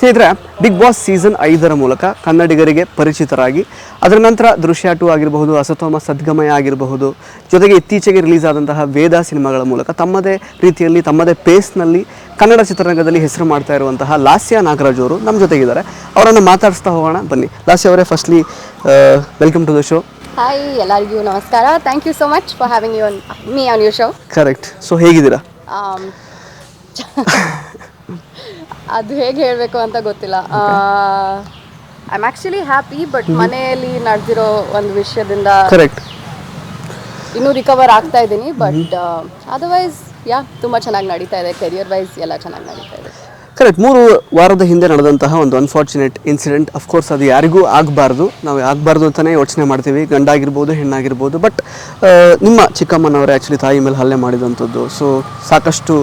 ಸ್ನೇಹಿತರೆ big boss season ಐದರ ಮೂಲಕ ಕನ್ನಡಿಗರಿಗೆ ಪರಿಚಿತರಾಗಿ ಅದರ ನಂತರ ದೃಶ್ಯ ಟು ಆಗಿರಬಹುದು ಅಸತೋಮ ಸದ್ಗಮಯ ಆಗಿರಬಹುದು ಜೊತೆಗೆ ಇತ್ತೀಚೆಗೆ ರಿಲೀಸ್ ಆದಂತಹ ವೇದ ಸಿನಿಮಾಗಳ ಮೂಲಕ ತಮ್ಮದೇ ರೀತಿಯಲ್ಲಿ ತಮ್ಮದೇ ಪೇಸ್ನಲ್ಲಿ ಕನ್ನಡ ಚಿತ್ರರಂಗದಲ್ಲಿ ಹೆಸರು ಮಾಡ್ತಾ ಇರುವಂತಹ ಲಾಸ್ಯ ನಾಗರಾಜ್ ಅವರು ನಮ್ಮ ಜೊತೆಗಿದ್ದಾರೆ. ಅವರನ್ನು ಮಾತಾಡಿಸ್ತಾ ಹೋಗೋಣ ಬನ್ನಿ. ಲಾಸ್ಯ ಅವರೇ firstly welcome to the show hi ಎಲ್ಲರಿಗೂ ನಮಸ್ಕಾರ. Thank you so much for having you me on you show correct so ಹೇಗಿದ್ದೀರಾ? Um, ಅದು ಹೇಗೆ ಹೇಳಬೇಕು ಅಂತ ಗೊತ್ತಿಲ್ಲ. I am actually happy but ಮನೆಯಲ್ಲಿ ನಡೆದಿರೋ ಒಂದು ವಿಷಯದಿಂದ ಕರೆಕ್ಟ್ ಇನ್ನೂ ರಿಕವರ್ ಆಗ್ತಾ ಇದ್ದೀನಿ ಬಟ್ ಅದರ್ವೈಸ್ ಯಾ ತುಂಬ ಚೆನ್ನಾಗಿ ನಡೀತಾ ಇದೆ. ಕೆರಿಯರ್ ವೈಸ್ ಎಲ್ಲ ಚೆನ್ನಾಗಿ ನಡೀತಾ ಇದೆ. ಕರೆಕ್ಟ್ ಮೂರು ವಾರದ ಹಿಂದೆ ನಡೆದಂತಹ ಒಂದು ಅನ್ಫಾರ್ಚುನೇಟ್ ಇನ್ಸಿಡೆಂಟ್ ಅಫ್ಕೋರ್ಸ್ ಅದು ಯಾರಿಗೂ ಆಗಬಾರ್ದು. ನಾವು ಆಗಬಾರ್ದು ಅಂತಲೇ ಯೋಚನೆ ಮಾಡ್ತೀವಿ. ಗಂಡಾಗಿರ್ಬೋದು ಹೆಣ್ಣಾಗಿರ್ಬೋದು. ಬಟ್ ನಿಮ್ಮ ಚಿಕ್ಕಮ್ಮನವರೇ ಆ್ಯಕ್ಚುಲಿ ತಾಯಿ ಮೇಲೆ ಹಲ್ಲೆ ಮಾಡಿದಂಥದ್ದು. ಸೊ ಸಾಕಷ್ಟು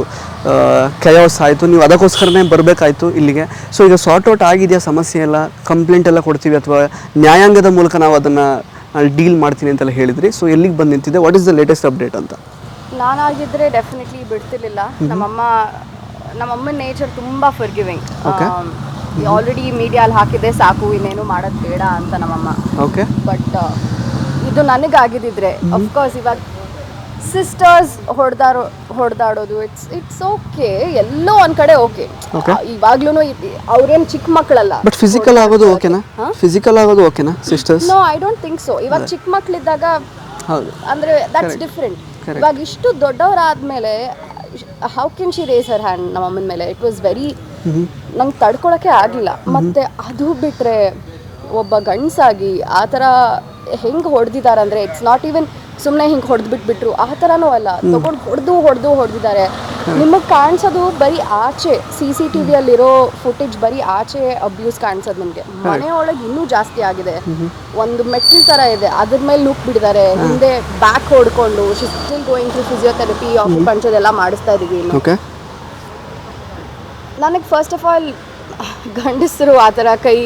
ಕೆಯೋಸ್ ಆಯಿತು. ನೀವು ಅದಕ್ಕೋಸ್ಕರನೇ ಬರಬೇಕಾಯ್ತು ಇಲ್ಲಿಗೆ. ಸೊ ಈಗ ಸಾರ್ಟ್ ಔಟ್ ಆಗಿದೆಯಾ ಸಮಸ್ಯೆ ಎಲ್ಲ? ಕಂಪ್ಲೇಂಟ್ ಎಲ್ಲ ಕೊಡ್ತೀವಿ ಅಥವಾ ನ್ಯಾಯಾಂಗದ ಮೂಲಕ ನಾವು ಅದನ್ನು ಡೀಲ್ ಮಾಡ್ತೀನಿ ಅಂತೆಲ್ಲ ಹೇಳಿದ್ರಿ. ಸೊ ಎಲ್ಲಿಗೆ ಬಂದು ನಿಂತಿದೆ? What is the latest update ಅಂತ? ನಾನಾಗಿದ್ದರೆ ಡೆಫಿನೆಟ್ಲಿ ಬಿಡ್ತಿರ್ಲಿಲ್ಲ. ನಮ್ಮಮ್ಮ ನಮ್ಮಮ್ಮನ ನೇಚರ್ ತುಂಬ ಫರ್ಗಿವಿಂಗ್. ಆಲ್ರೆಡಿ ಮೀಡಿಯಾಲ್ ಹಾಕಿದೆ ಸಾಕು ಇನ್ನೇನು ಮಾಡೋದು ಬೇಡ ಅಂತ ನಮ್ಮಮ್ಮ. ಓಕೆ ಬಟ್ ಇದು ನನಗಾಗಿದ್ದಿದ್ರೆ ಅಫ್ಕೋರ್ಸ್ ಇವಾಗ ಸಿಸ್ಟರ್ಸ್ ಹೊಡೆದಾರೋ ಹೊಡೆದಾಡೋದು ಇಟ್ಸ್ ಇಟ್ಸ್ ಓಕೆ ಎಲ್ಲೋ ಒಂದ್ ಕಡೆ ಓಕೆ. ಇವಾಗ್ಲೂ ಅವ್ರೇನ್ ಚಿಕ್ಕ ಮಕ್ಕಳಲ್ಲ. ಬಟ್ ಫಿಸಿಕಲ್ ಆಗೋದು ಓಕೆನಾ ಫಿಸಿಕಲ್ ಆಗೋದು ಓಕೆನಾ sisters no I don't think so ಇವಾಗ ಚಿಕ್ಕ ಮಕ್ಕಳಿದ್ದಾಗ ಹೌದು. ಅಂದ್ರೆ ದಟ್ಸ್ ಡಿಫ್ರೆಂಟ್ ಇವಾಗ ಇಷ್ಟು ದೊಡ್ಡವರಾದ್ಮೇಲೆ how can she raise her hand ನಮ್ಮ ಅಮ್ಮನ ಮೇಲೆ? ಇಟ್ ವಾಸ್ ವೆರಿ ನಂಗೆ ತಡ್ಕೊಳಕ್ಕೆ ಆಗಲಿಲ್ಲ. ಮತ್ತೆ ಅದು ಬಿಟ್ಟರೆ ಒಬ್ಬ ಗಂಡ್ಸಾಗಿ ಆ ಥರ ಹೆಂಗೆ ಹೊಡೆದಿದ್ದಾರೆ ಅಂದರೆ ಇಟ್ಸ್ ನಾಟ್ ಈವನ್ ಸುಮ್ಮನೆ ಹಿಂಗೆ ಹೊಡೆದು ಬಿಟ್ಬಿಟ್ರು ಆ ಥರನೂ ಅಲ್ಲ. ತಗೊಂಡು ಹೊಡೆದು ಹೊಡೆದು ಹೊಡೆದಿದ್ದಾರೆ. ನಿಮಗೆ ಕಾಣಿಸೋದು ಬರೀ ಆಚೆ ಸಿ ಸಿ ಟಿ ವಿಯಲ್ಲಿರೋ ಫುಟೇಜ್ ಬರೀ ಆಚೆ ಅಬ್ಯೂಸ್ ಕಾಣಿಸೋದು ನಿಮಗೆ. ಮನೆಯೊಳಗೆ ಇನ್ನೂ ಜಾಸ್ತಿ ಆಗಿದೆ. ಒಂದು ತರ ಇದೆ. ಅದ್ರ ಮೇಲೆ ಲುಕ್ ಬಿಟ್ಟಿದ್ದಾರೆ ಹಿಂದೆ ಬ್ಯಾಕ್ ಹೊಡ್ಕೊಂಡು still going to physiotherapy acupuncture ಎಲ್ಲ ಮಾಡಿಸ್ತಾ ಇದೀವಿ ಓಕೆ ನನಗೆ ಫಸ್ಟ್ ಆಫ್ ಆಲ್ ಗಂಡಸರು ಆ ಥರ ಕೈ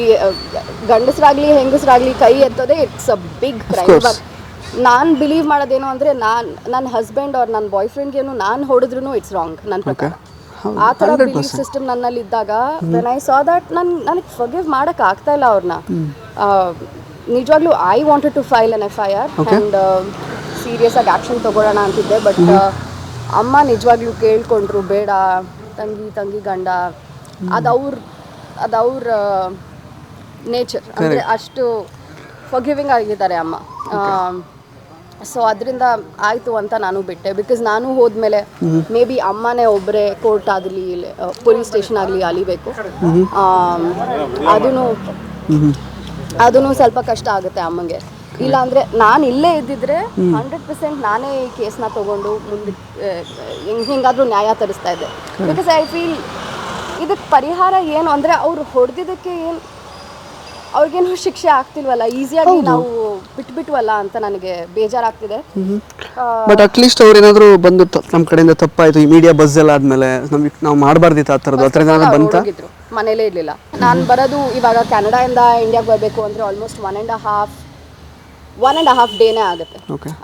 ಗಂಡಸರಾಗ್ಲಿ ಹೆಂಗಸರಾಗ್ಲಿ ಕೈ ಎತ್ತೋದೇ it's a big crime but ನಾನು ಬಿಲೀವ್ ಮಾಡೋದೇನು ಅಂದರೆ ನಾನು ನನ್ನ ಹಸ್ಬೆಂಡ್ ಅವ್ರ ನನ್ನ ಬಾಯ್ ಫ್ರೆಂಡ್ಗೇನು ನಾನು ಹೊಡೆದ್ರು ಇಟ್ಸ್ ರಾಂಗ್ ನನ್ನ ಪ್ರಕಾರ. ಆ ಥರ ಬಿಲೀಫ್ ಸಿಸ್ಟಮ್ ನನ್ನಲ್ಲಿ ಇದ್ದಾಗ ವೆನ್ ಐ ಸಾ ದಟ್ ನನ್ ನನಗೆ ಫರ್ಗಿವ್ ಮಾಡೋಕ್ಕಾಗ್ತಾ ಆಗ್ತಾ ಇಲ್ಲ ಅವ್ರನ್ನ. ನಿಜವಾಗ್ಲೂ I wanted to file an F I R and serious ಆಗಿ ಆ್ಯಕ್ಷನ್ ತಗೊಳ್ಳೋಣ ಅಂತಿದ್ದೆ ಬಟ್ ಅಮ್ಮ ನಿಜವಾಗ್ಲೂ ಕೇಳ್ಕೊಂಡ್ರು ಬೇಡ ತಂಗಿ ತಂಗಿ ಗಂಡ. ಅದು ಅವ್ರ ಅದು ಅವ್ರ ನೇಚರ್ ಅಂದರೆ ಅಷ್ಟು ಫಗಿವಿಂಗ್ ಆಗಿದ್ದಾರೆ ಅಮ್ಮ. ಸೊ ಅದರಿಂದ ಆಯಿತು ಅಂತ ನಾನು ಬಿಟ್ಟೆ. ಬಿಕಾಸ್ ನಾನು ಹೋದ್ಮೇಲೆ ಮೇ ಬಿ ಅಮ್ಮನೇ ಒಬ್ಬರೇ ಕೋರ್ಟ್ ಆಗಲಿ ಪೊಲೀಸ್ ಸ್ಟೇಷನ್ ಆಗಲಿ ಅಲಿಬೇಕು ಅದೂ ಅದೂ ಸ್ವಲ್ಪ ಕಷ್ಟ ಆಗುತ್ತೆ ಅಮ್ಮಂಗೆ. ಇಲ್ಲಾಂದರೆ ನಾನು ಇಲ್ಲೇ ಇದ್ದಿದ್ರೆ ಹಂಡ್ರೆಡ್ ಪರ್ಸೆಂಟ್ ನಾನೇ ಈ ಕೇಸ್ನ ತಗೊಂಡು ಮುಂದೆ ಹೆಂಗಾದ್ರೂ ನ್ಯಾಯ ತರಿಸ್ತಾ ಇದ್ದೆ. ಬಿಕಾಸ್ ಐ ಫೀಲ್ ಇದಕ್ಕೆ ಪರಿಹಾರ ಏನು ಅಂದ್ರೆ ಅವ್ರು ಹೊಡೆದಿದ್ದಕ್ಕೆ ಏನು ಅವ್ರಿಗೇನು ಶಿಕ್ಷೆ ಆಗ್ತಿಲ್ವಲ್ಲ ಈಸಿಯಾಗಿ ನಾವು ಬಿಟ್ಬಿಟ್ವಲ್ಲ ಅಂತ ನನಗೆ ಬೇಜಾರಾಗ್ತಿದೆ. ಬಟ್ ಅಟ್ಲೀಸ್ಟ್ ಅವ್ರು ಏನಾದ್ರು ಬಂದು ನಮ್ಮ ಕಡೆಯಿಂದ ತಪ್ಪಾಯ್ತು ಈ ಮೀಡಿಯಾ ಬಸ್ ಎಲ್ಲ ಆದ್ಮೇಲೆ ನಮಗೆ ನಾವು ಮಾಡಬಾರ್ದಿತ್ತು ಆ ಥರದ್ದು. ಆ ಥರ ಏನಾದ್ರು ಬಂತ? ಮನೇಲೇ ಇರಲಿಲ್ಲ. ನಾನು ಬರೋದು ಇವಾಗ ಕೆನಡಾಯಿಂದ ಇಂಡಿಯಾಗೆ ಬರಬೇಕು ಅಂದರೆ almost one and half one and half ಡೇನೇ ಆಗುತ್ತೆ.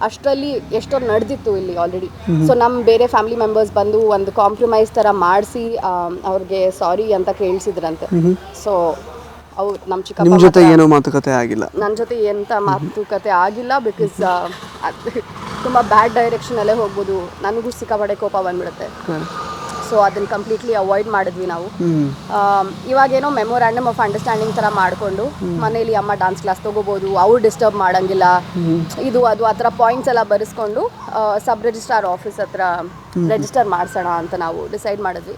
ಅಷ್ಟರಲ್ಲಿ ಎಷ್ಟೋ ನಡೆದಿತ್ತು ಇಲ್ಲಿ ಆಲ್ರೆಡಿ ಸೊ ನಮ್ಮ ಬೇರೆ ಫ್ಯಾಮಿಲಿ ಮೆಂಬರ್ಸ್ ಬಂದು ಒಂದು ಕಾಂಪ್ರಮೈಸ್ ಥರ ಮಾಡಿಸಿ ಅವ್ರಿಗೆ ಸಾರಿ ಅಂತ ಕೇಳಿಸಿದ್ರಂತೆ. ಸೊ ಅವ್ರು ನಮ್ಮ ನಿಮ್ಮ ಚಿಕ್ಕಪ್ಪ ಜೊತೆ ಏನು ಮಾತುಕತೆ ಆಗಿಲ್ಲ. ನನ್ನ ಜೊತೆ ಎಂಥ ಮಾತುಕತೆ ಆಗಿಲ್ಲ ಬಿಕಾಸ್ ತುಂಬ ಬ್ಯಾಡ್ ಡೈರೆಕ್ಷನಲ್ಲೇ ಹೋಗ್ಬೋದು. ನನಗೂ ಸಿಕ್ಕಾಪಡೆ ಕೋಪ ಬಂದ್ಬಿಡುತ್ತೆ. ಸೊ ಅದನ್ನು ಕಂಪ್ಲೀಟ್ಲಿ ಅವಾಯ್ಡ್ ಮಾಡಿದ್ವಿ ನಾವು. ಇವಾಗ ಇವಾಗೇನೋ ಮೆಮೊರಾಂಡಮ್ ಆಫ್ ಅಂಡರ್ಸ್ಟ್ಯಾಂಡಿಂಗ್ ಥರ ಮಾಡಿಕೊಂಡು ಮನೇಲಿ ಅಮ್ಮ ಡಾನ್ಸ್ ಕ್ಲಾಸ್ ತೊಗೋಬೋದು ಅವ್ರು ಡಿಸ್ಟರ್ಬ್ ಮಾಡಂಗಿಲ್ಲ. ಇದು ಅದು ಆ ಥರ ಪಾಯಿಂಟ್ಸ್ ಎಲ್ಲ ಬರೆಸ್ಕೊಂಡು ಸಬ್ ರಿಜಿಸ್ಟ್ರಾರ್ ಆಫೀಸ್ ಹತ್ರ ರೆಜಿಸ್ಟರ್ ಮಾಡಿಸೋಣ ಅಂತ ನಾವು ಡಿಸೈಡ್ ಮಾಡಿದ್ವಿ.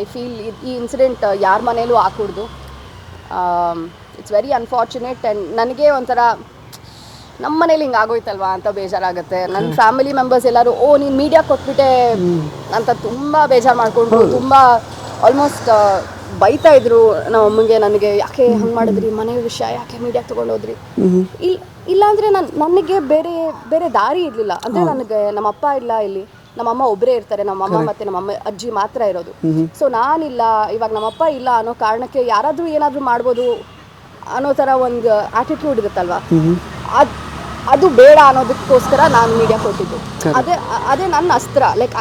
ಐ ಫೀಲ್ ಈ ಇನ್ಸಿಡೆಂಟ್ ಯಾರ ಮನೇಲೂ ಹಾಕೂಡ್ದು. ಇಟ್ಸ್ ವೆರಿ ಅನ್ಫಾರ್ಚುನೇಟ್ ಆ್ಯಂಡ್ ನನಗೆ ಒಂಥರ ನಮ್ಮ ಮನೇಲಿ ಹಿಂಗೆ ಆಗೋಯ್ತಲ್ವಾ ಅಂತ ಬೇಜಾರಾಗುತ್ತೆ. ನನ್ನ ಫ್ಯಾಮಿಲಿ ಮೆಂಬರ್ಸ್ ಎಲ್ಲರೂ ಓ ನೀನು ಮೀಡಿಯಾ ಕೊಟ್ಬಿಟ್ಟೆ. ಅಂತ ತುಂಬ ಬೇಜಾರು ಮಾಡ್ಕೊಂಡು ತುಂಬ ಆಲ್ಮೋಸ್ಟ್ ಬೈತಾ ಇದ್ರು. ನಮ್ಮ ಅಮ್ಮಂಗೆ ನನಗೆ ಯಾಕೆ ಹಂಗೆ ಮಾಡಿದ್ರಿ? ಮನೆ ವಿಷಯ ಯಾಕೆ ಮೀಡಿಯಾ ತೊಗೊಂಡೋದ್ರಿ ಇಲ್ಲ ಇಲ್ಲಾಂದರೆ ನಾನು ನನಗೆ ಬೇರೆ ಬೇರೆ ದಾರಿ ಇರಲಿಲ್ಲ. ಅಂದರೆ ನನಗೆ ನಮ್ಮ ಅಪ್ಪ ಇಲ್ಲ ಇಲ್ಲಿ. ನಮ್ಮ ಅಮ್ಮ ಒಬ್ಬರೇ ಇರ್ತಾರೆ. ನಮ್ಮ ನಮ್ಮಮ್ಮ ಮತ್ತು ನಮ್ಮಮ್ಮ ಅಜ್ಜಿ ಮಾತ್ರ ಇರೋದು. ಸೊ ನಾನಿಲ್ಲ. ಇವಾಗ ನಮ್ಮಪ್ಪ ಇಲ್ಲ ಅನ್ನೋ ಕಾರಣಕ್ಕೆ ಯಾರಾದರೂ ಏನಾದರೂ ಮಾಡ್ಬೋದು ಅನ್ನೋ ಥರ ಒಂದು ಆಟಿಟ್ಯೂಡ್ ಇರುತ್ತಲ್ವಾ? ಅದು ಅದು ಬೇಡ ಅನ್ನೋದಕ್ಕೋಸ್ಕರ ನಾನು ಮೀಡಿಯಾ ಕೊಟ್ಟಿದ್ದು. ಅದೇ ಅದೇ ನನ್ನ ಅಸ್ತ್ರ. Like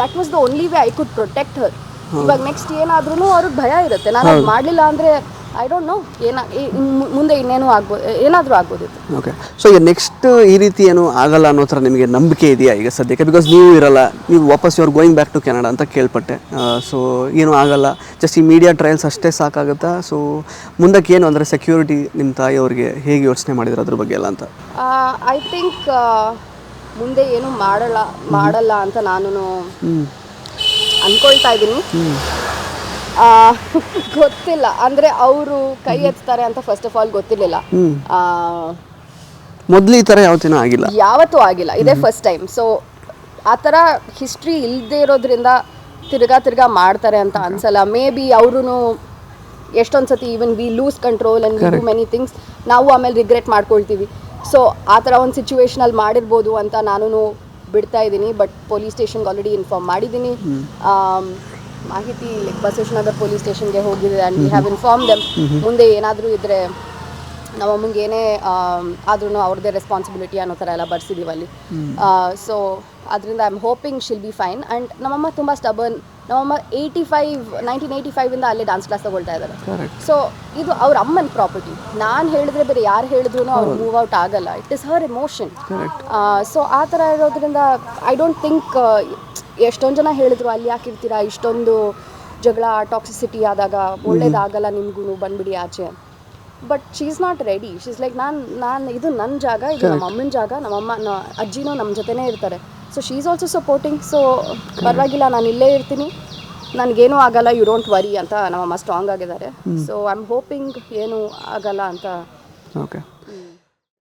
that was the only way I could protect her ಇವಾಗ ನೆಕ್ಸ್ಟ್ ಏನಾದ್ರೂ ಅವ್ರಿಗೆ ಭಯ ಇರುತ್ತೆ. ನಾನು ಅದು ಮಾಡಲಿಲ್ಲ ಅಂದರೆ ಐ ಡೋಂಟ್ ನೋ ಏನ ಮುಂದೆ ಇನ್ನೇನು ಆಗ್ಬೋದು ಏನಾದರೂ ಆಗ್ಬೋದಿತ್ತು ಓಕೆ ಸೊ ಈಗ ನೆಕ್ಸ್ಟ್ ಈ ರೀತಿ ಏನು ಆಗಲ್ಲ ಅನ್ನೋ ಥರ ನಿಮಗೆ ನಂಬಿಕೆ ಇದೆಯಾ ಈಗ ಸದ್ಯಕ್ಕೆ? ಬಿಕಾಸ್ ನೀವು ಇರಲ್ಲ ನೀವು ವಾಪಸ್ your going back to Canada ಅಂತ ಕೇಳ್ಪಟ್ಟೆ. ಸೊ ಏನೂ ಆಗಲ್ಲ. ಜಸ್ಟ್ ಈ ಮೀಡಿಯಾ ಟ್ರಯಲ್ಸ್ ಅಷ್ಟೇ ಸಾಕಾಗುತ್ತಾ? ಸೊ ಮುಂದಕ್ಕೆ ಏನು ಅಂದರೆ ಸೆಕ್ಯೂರಿಟಿ ನಿಮ್ಮ ತಾಯಿಯವ್ರಿಗೆ ಹೇಗೆ ಯೋಚನೆ ಮಾಡಿದ್ರು ಅದ್ರ ಬಗ್ಗೆ ಎಲ್ಲ ಅಂತ? ಐ ಥಿಂಕ್ ಮುಂದೆ ಏನು ಮಾಡಲ್ಲ ಮಾಡಲ್ಲ ಅಂತ ನಾನು ಅನ್ಕೊಳ್ತಾ ಇದ್ದೀನಿ. ಗೊತ್ತಿಲ್ಲ. ಅಂದ್ರೆ ಅವರು ಕೈ ಎತ್ತಾರೆ ಅಂತ ಫಸ್ಟ್ ಆಫ್ ಆಲ್ ಗೊತ್ತಿರಲಿಲ್ಲ. ಮೊದಲು ಈ ಥರ ಯಾವತ್ತಿನ ಆಗಿಲ್ಲ. ಯಾವತ್ತೂ ಆಗಿಲ್ಲ. ಇದೇ ಫಸ್ಟ್ ಟೈಮ್ ಸೊ ಆ ಥರ ಹಿಸ್ಟ್ರಿ ಇಲ್ಲದೆ ಇರೋದ್ರಿಂದ ತಿರ್ಗಾ ತಿರ್ಗಾ ಮಾಡ್ತಾರೆ ಅಂತ ಅನ್ಸಲ್ಲ. ಮೇ ಬಿ ಅವ್ರೂ ಎಷ್ಟೊಂದು ಸತಿ even we lose control and we do many things ನಾವು ಆಮೇಲೆ ರಿಗ್ರೆಟ್ ಮಾಡ್ಕೊಳ್ತೀವಿ. ಸೊ ಆ ಥರ ಒಂದು ಸಿಚುವೇಶನಲ್ಲಿ ಮಾಡಿರ್ಬೋದು ಅಂತ ನಾನು ಬಿಡ್ತಾ ಇದ್ದೀನಿ. ಬಟ್ ಪೊಲೀಸ್ ಸ್ಟೇಷನ್ಗೆ ಆಲ್ರೆಡಿ ಇನ್ಫಾರ್ಮ್ ಮಾಡಿದ್ದೀನಿ. ಮಾಹಿತಿ ಲೈಕ್ ಬಸವೇಶ್ವರನಗರ್ ಪೊಲೀಸ್ ಸ್ಟೇಷನ್ಗೆ ಹೋಗಿದೆ and we have inform them ಮುಂದೆ ಏನಾದರೂ ಇದ್ದರೆ ನಮ್ಮಮ್ಮಂಗೆ ಏನೇ ಆದ್ರೂ ಅವ್ರದ್ದೇ ರೆಸ್ಪಾನ್ಸಿಬಿಲಿಟಿ ಅನ್ನೋ ಥರ ಎಲ್ಲ ಬರ್ಸಿದ್ದೀವಿ ಅಲ್ಲಿ ಸೊ ಅದರಿಂದ I am hoping she'll be fine and ನಮ್ಮಮ್ಮ ತುಂಬ ಸ್ಟಬನ್ ನಮ್ಮಮ್ಮ ಏಯ್ಟಿ ಫೈವ್ ನೈನ್ಟೀನ್ ಏಯ್ಟಿ ಫೈವಿಂದ ಅಲ್ಲೇ ಡಾನ್ಸ್ ಕ್ಲಾಸ್ ತಗೊಳ್ತಾ ಇದ್ದಾರೆ. ಸೊ ಇದು ಅವ್ರ ಅಮ್ಮನ ಪ್ರಾಪರ್ಟಿ ನಾನು ಹೇಳಿದ್ರೆ ಬೇರೆ ಯಾರು ಹೇಳಿದ್ರು ಅವ್ರು ಮೂವ್ ಔಟ್ ಆಗಲ್ಲ. It is her emotion so ಆ ಥರ ಇರೋದ್ರಿಂದ ಐ ಡೋಂಟ್ ಥಿಂಕ್ ಎಷ್ಟೊಂದು ಜನ ಹೇಳಿದ್ರು ಅಲ್ಲಿ ಯಾಕಿರ್ತೀರಾ ಇಷ್ಟೊಂದು ಜಗಳ ಟಾಕ್ಸಿಸಿಟಿ ಆದಾಗ ಒಳ್ಳೇದಾಗಲ್ಲ ನಿಮ್ಗೂ ಬಂದ್ಬಿಡಿ ಆಚೆ. But she is not ready she is like ನಾನು ನಾನು ಇದು ನನ್ನ ಜಾಗ ಇದು ನಮ್ಮ ಅಮ್ಮನ ಜಾಗ ನಮ್ಮಮ್ಮ ನ ಅಜ್ಜಿನೂ ನಮ್ಮ ಜೊತೆನೇ ಇರ್ತಾರೆ. So she is also supporting so ಪರವಾಗಿಲ್ಲ ನಾನು ಇಲ್ಲೇ ಇರ್ತೀನಿ. ನನಗೇನೂ ಆಗಲ್ಲ ಯು ಡೋಂಟ್ ವರಿ ಅಂತ ನಮ್ಮಮ್ಮ ಸ್ಟ್ರಾಂಗ್ ಆಗಿದ್ದಾರೆ. ಸೊ ಐ ಆಮ್ ಹೋಪಿಂಗ್ ಏನೂ ಆಗಲ್ಲ ಅಂತ. ಓಕೆ